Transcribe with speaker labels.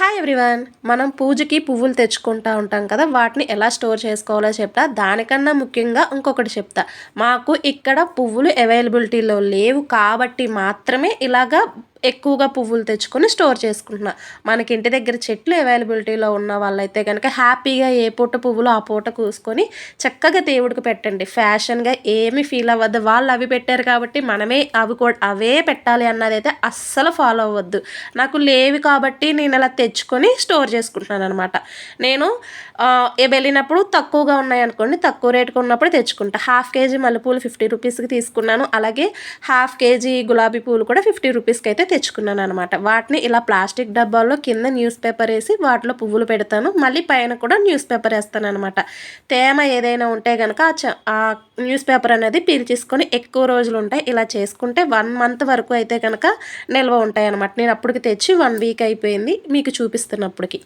Speaker 1: Hi everyone మనం పూజకి పువ్వులు తెచ్చుకుంటా ఉంటాం కదా వాటిని ఎలా స్టోర్ చేసుకోవాలో చెప్తా. దానికన్నా ముఖ్యంగా ఇంకొకటి చెప్తా. మాకు ఇక్కడ పువ్వులు అవైలబిలిటీలో లేవు కాబట్టి మాత్రమే ఇలాగా ఎక్కువగా పువ్వులు తెచ్చుకొని స్టోర్ చేసుకుంటున్నా. మనకి ఇంటి దగ్గర చెట్లు అవైలబిలిటీలో ఉన్న వాళ్ళైతే కనుక హ్యాపీగా ఏ పూట పువ్వులు ఆ పూట కూసుకొని చక్కగా దేవుడికి పెట్టండి. ఫ్యాషన్గా ఏమి ఫీల్ అవ్వద్దు. వాళ్ళు అవి పెట్టారు కాబట్టి మనమే అవి కూడా అవే పెట్టాలి అన్నది అయితే అస్సలు ఫాలో అవ్వద్దు. నాకు లేవి కాబట్టి నేను అలా తెచ్చుకొని స్టోర్ చేసుకుంటున్నాను అనమాట నేను వెళ్ళినప్పుడు తక్కువగా ఉన్నాయనుకోండి తక్కువ రేటుకు ఉన్నప్పుడు తెచ్చుకుంటా. హాఫ్ కేజీ మల్లెపూలు ఫిఫ్టీ రూపీస్కి తీసుకున్నాను. అలాగే హాఫ్ కేజీ గులాబీ పూలు కూడా ఫిఫ్టీ రూపీస్కి అయితే తెచ్చుకున్నాను అనమాట వాటిని ఇలా ప్లాస్టిక్ డబ్బాల్లో కింద న్యూస్ పేపర్ వేసి వాటిలో పువ్వులు పెడతాను. మళ్ళీ పైన కూడా న్యూస్ పేపర్ వేస్తాను అనమాట తేమ ఏదైనా ఉంటే కనుక ఆ న్యూస్ పేపర్ అనేది పీల్చేసుకొని ఎక్కువ రోజులు ఉంటాయి. ఇలా చేసుకుంటే వన్ మంత్ వరకు అయితే కనుక నిల్వ ఉంటాయి అనమాట నేను అప్పటికి తెచ్చి వన్ వీక్ అయిపోయింది. మీకు చూపిస్తున్నప్పటికి.